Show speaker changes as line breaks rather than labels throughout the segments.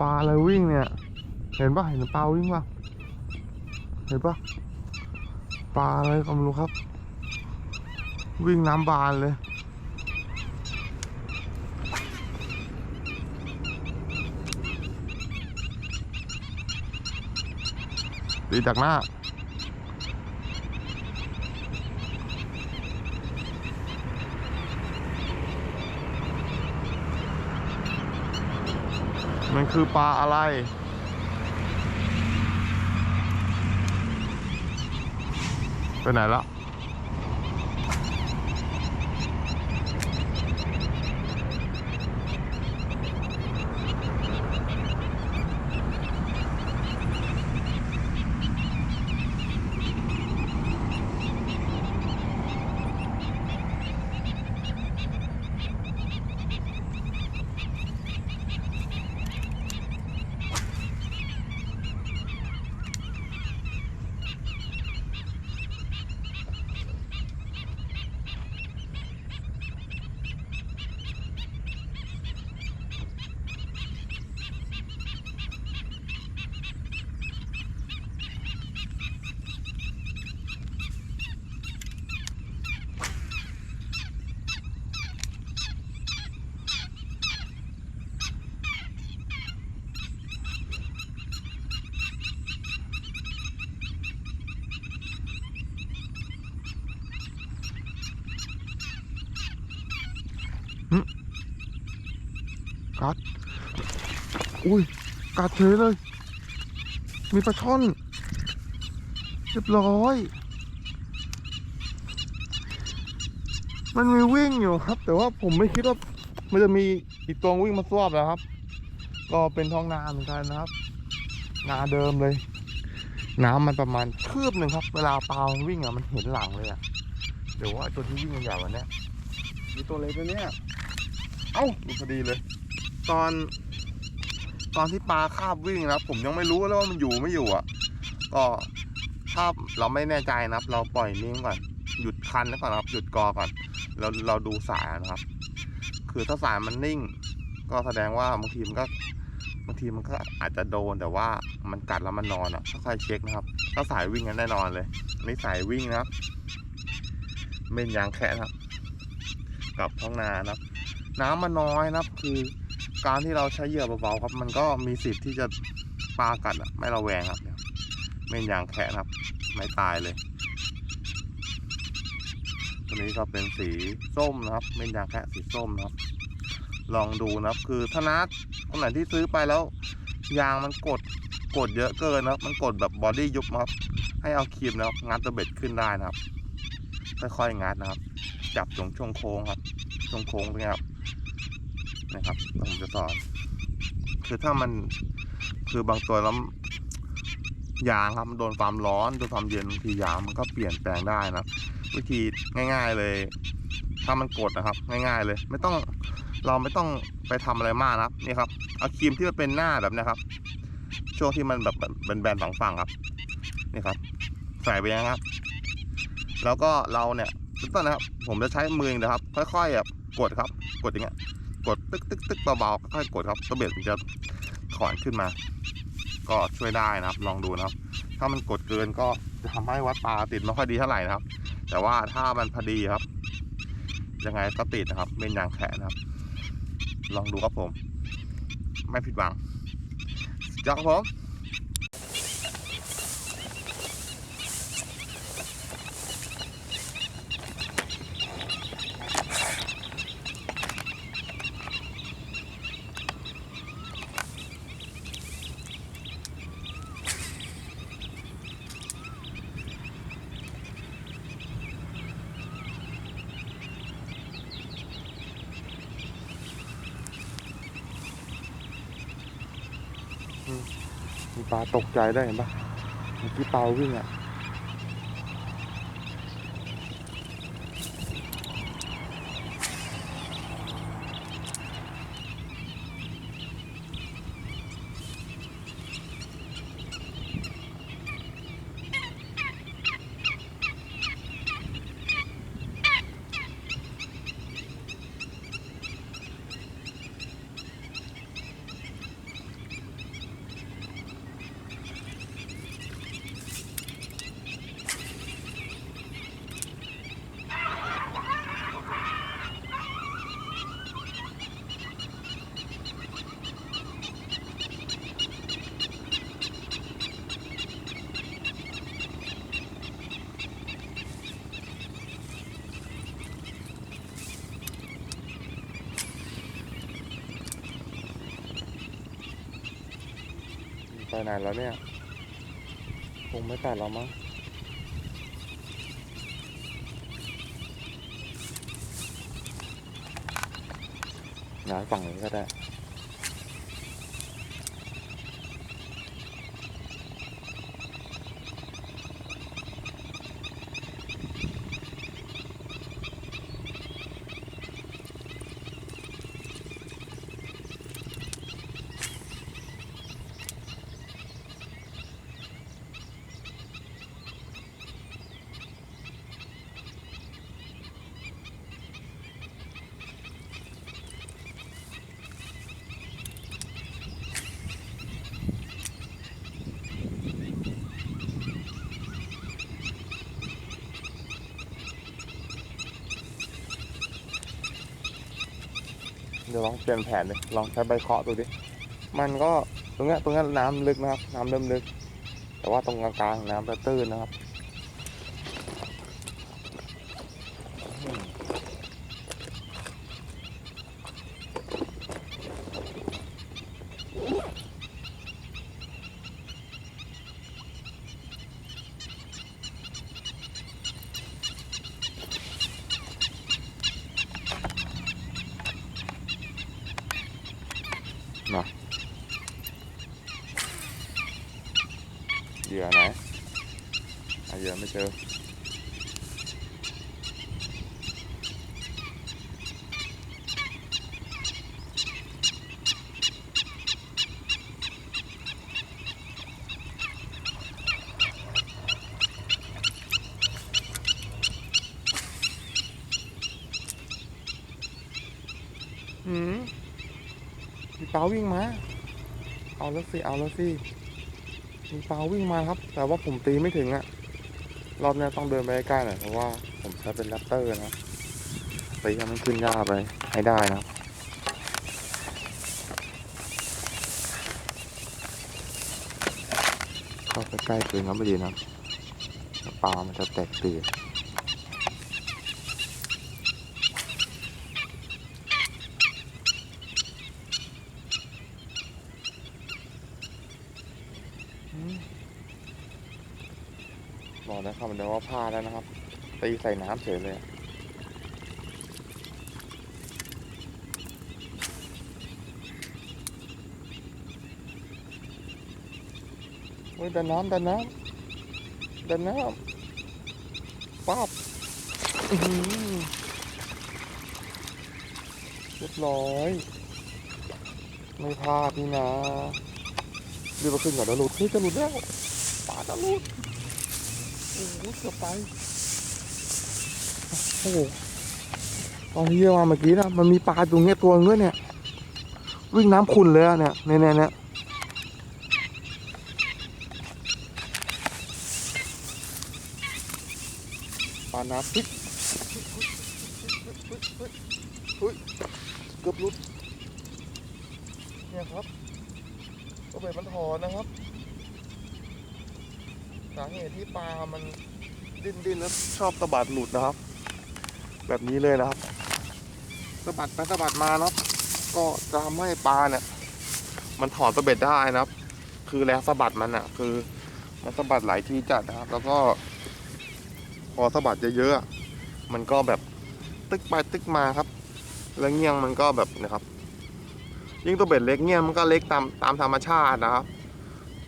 ปลาอะไรวิ่งเนี่ย เห็นปะเห็นปลาวิ่งปะเห็นปะปลาอะไรก็ไม่รู้ครับ วิ่งน้ำบานเลย ตีจากหน้า คือปลาอะไร ไปไหนละ กัด อุ้ย กัดเฉยเลย มีปลาช่อน เรียบร้อย มันมีวิ่งอยู่ครับ แต่ว่าผมไม่คิดว่า มันจะมีอีกตัววิ่งมาสวบนะครับ ก็เป็นท้องนาเหมือนกันนะครับ นาเดิมเลย น้ำมันประมาณคืบหนึ่งครับ เวลาปลามันวิ่งอะมันเห็นหลังเลยอะเดี๋ยวว่าไอ้ตัวที่วิ่งมันใหญ่กว่านี้มีตัวเล็กตัวเนี้ยเอ้าดูพอดีเลย ตอน ตอนที่ปลาคาบวิ่งนะครับ ผมยังไม่รู้เลยว่ามันอยู่ไม่อยู่อะ ก็ถ้าเราไม่แน่ใจนะครับ เราปล่อยนิ่งก่อน หยุดคันไว้ก่อนนะครับ หยุดกอก่อนแล้วเราดูสายนะครับ คือถ้าสายมันนิ่ง ก็แสดงว่าบางทีมันก็บางทีมันก็อาจจะโดนแต่ว่ามันกัดแล้วมันนอนอะค่อยๆเช็คนะครับ ถ้าสายวิ่งกันแน่นอนเลยนี่สายวิ่งนะครับเม่นยางแคะนะครับ กับท้องนานะครับ น้ำมันน้อยนะครับ คือ การที่เราใช้เหยื่อเบาๆครับ มันก็มีสิทธิ์ที่จะปลากัดอะไม่ระแวงครับเม่นยางแคะครับ ไม่ตายเลย ตัวนี้ก็เป็นสีส้มนะครับ เม่นยางแคะสีส้มนะครับ ลองดูนะครับ คือถ้านัดคนไหนที่ซื้อไปแล้ว ยางมันกดกดเยอะเกินนะครับมันกดแบบบอดี้ยุบนะครับ ให้เอาครีมนะครับงัดตัวเบ็ดขึ้นได้นะครับค่อยๆงัดนะครับ จับตรงช่วงโค้งครับ ช่วงโค้งตรงนี้ครับ นะครับผมจะสอน คือถ้ามันคือบางตัวแล้วยางครับมันโดนความร้อนโดนความเย็นบางทียางมันก็เปลี่ยนแปลงได้นะวิธีง่าย ๆเลย ถ้ามันกดนะครับ ง่ายๆเลย ไม่ต้องเราไม่ต้องไปทำอะไรมากนะครับนี่ครับเอาครีมที่มันเป็นหน้าแบบนี้ครับ ช่วงที่มันแบบแบนๆสองฝั่งครับนี่ครับ ใส่ไปนะครับ แล้วก็เราเนี่ยต้นนะครับ ผมจะใช้มือนะครับ ค่อยๆแบบกดครับ กดอย่างเงี้ย กดตึกตึกตึกเบาๆค่อยกดครับตัวเบ็ดมันจะถอนขึ้นมา ก็ช่วยได้นะครับ ลองดูนะครับ ถ้ามันกดเกินก็จะทำให้วัดปลาติดไม่ค่อยดีเท่าไหร่นะครับ แต่ว่าถ้ามันพอดีครับ ยังไงก็ติดนะครับเป็นยางแขนนะครับ ลองดูครับผม ไม่ผิดหวังจ้าครับผม มีปลาตกใจได้เห็นปะเมื่อกี้ปลาวิ่งอะ ไปไหนแล้วเนี่ย คงไม่ตัดเรามั้งย้ายฝั่งนี้ก็ได้ ลองเปลี่ยนแผนเลยลองใช้ใบเคาะดูดิมันก็ตรงเนี้ยตรงเนี้ยน้ำลึกนะครับ น้ำเริ่มลึก แต่ว่าตรงกลางๆน้ำจะตื้นนะครับอืมมาเหยื่อไหนหา เหยื่อไม่เจอหืมมีปาวิ่งมา เอาแล้วสิ เอาแล้วสิมีเปาวิ่งมาครับ แต่ว่าผมตีไม่ถึงอะ รอบนี้ต้องเดินไปใกล้หน่อยเพราะว่าผมใช้เป็นแรปเตอร์นะตีให้มันขึ้นยาไปให้ได้นะเข้าไปใกล้เกินครับไม่ดีนะปลามันจะแตกตื่น บ อกนะครับเดี๋ยวว่าพลาดแล้วนะครับตีใส่น้ำเฉยเลยเฮ้ยดันน้ำดันน้ำดันน้ำป๊าบเรียบร้อย ไม่พลาดนี่นะเดี๋ยวมาขึ้นก่อนนะหลุดเฮ้ยจะหลุดแล้วปลาจะหลุด เกือบไป โอ้โหตอนที่เยอะมาเมื่อกี้นะ มันมีปลาตรงเนี้ยตัวนึงด้วยเนี่ย วิ่งน้ำขุ่นเลยอะเนี่ยเนี่ยเนี่ยเนี่ยปลาน้ำพริกเฮ้ยเกือบลุดเนี่ยครับก็เป็นมันถอนนะครับ สาเหตุที่ปลามัน ดิ้นดิ้นแล้วชอบสะบัดหลุดนะครับ แบบนี้เลยนะครับสะบัดไปสะบัดมาเนาะก็จะทำให้ปลาเนี่ย มันถอนสะเบ็ดได้นะครับ คือแรงสะบัดมันอะคือมันสะบัดหลายทีจัดนะครับ แล้วก็ พอสะบัดเยอะๆมันก็แบบตึกไปตึกมาครับ แล้วเงี้ยงมันก็แบบนะครับ ยิ่งตัวเบ็ดเล็กเงี้ยมันก็เล็กตามตามธรรมชาตินะครับ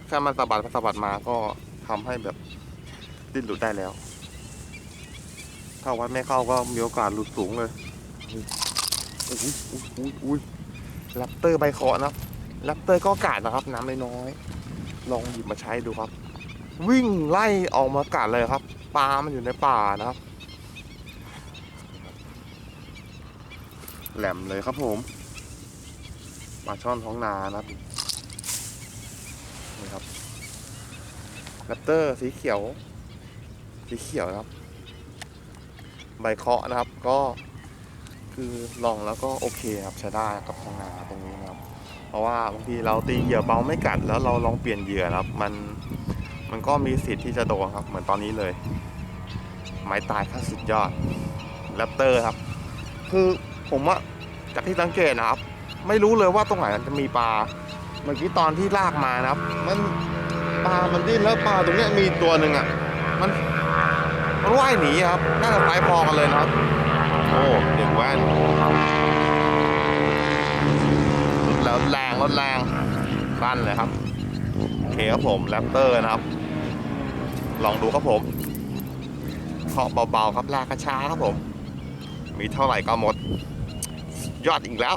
แค่มันสะบัดไปสะบัดมาก็ทำให้แบบ ดิ้นหลุดได้แล้ว ถ้าวัดไม่เข้าก็มีโอกาสหลุดสูงเลยอุ้ยอุ้ยอุ้ยอุ้ยแรปเตอร์ใบเคาะนะครับแรปเตอร์ก็อากาศนะครับ น้ำน้อยๆลองหยิบมาใช้ดูครับ วิ่งไล่ออกมากัดเลยครับปลามันอยู่ในป่านะครับ แหลมเลยครับผมปลาช่อนท้องนานะครับนี่ครับแรปเตอร์สีเขียว สีเขียวนะครับ ใบเคาะนะครับก็คือลองแล้วก็โอเคครับใช้ได้กับท้องนาตรงนี้นะครับ เพราะว่าบางทีเราตีเหยื่อเบาไม่กัด แล้วเราลองเปลี่ยนเหยื่อนะครับ มันมันก็มีสิทธิ์ที่จะโดนครับ เหมือนตอนนี้เลย ไม้ตายขั้นสุดยอดแรปเตอร์ครับ คือผมว่าจากที่สังเกตนะครับ ไม่รู้เลยว่าตรงไหนมันจะมีปลาเมื่อกี้ตอนที่ลากมานะครับ มันปลามันดิ้นแล้วปลาตรงเนี้ยมีตัวหนึ่งอะ มัน มันว่ายหนีครับน่าจะไซส์พอกันเลยนะครับ โอ้เด็กแว่นแล้วแรงรถแรงลั่นเลยครับโอเคครับผมแรปเตอร์นะครับ ลองดูครับผมเคาะเบาๆครับลากกระช้าครับผม มีเท่าไหร่ก็หมด ยอดอีกแล้ว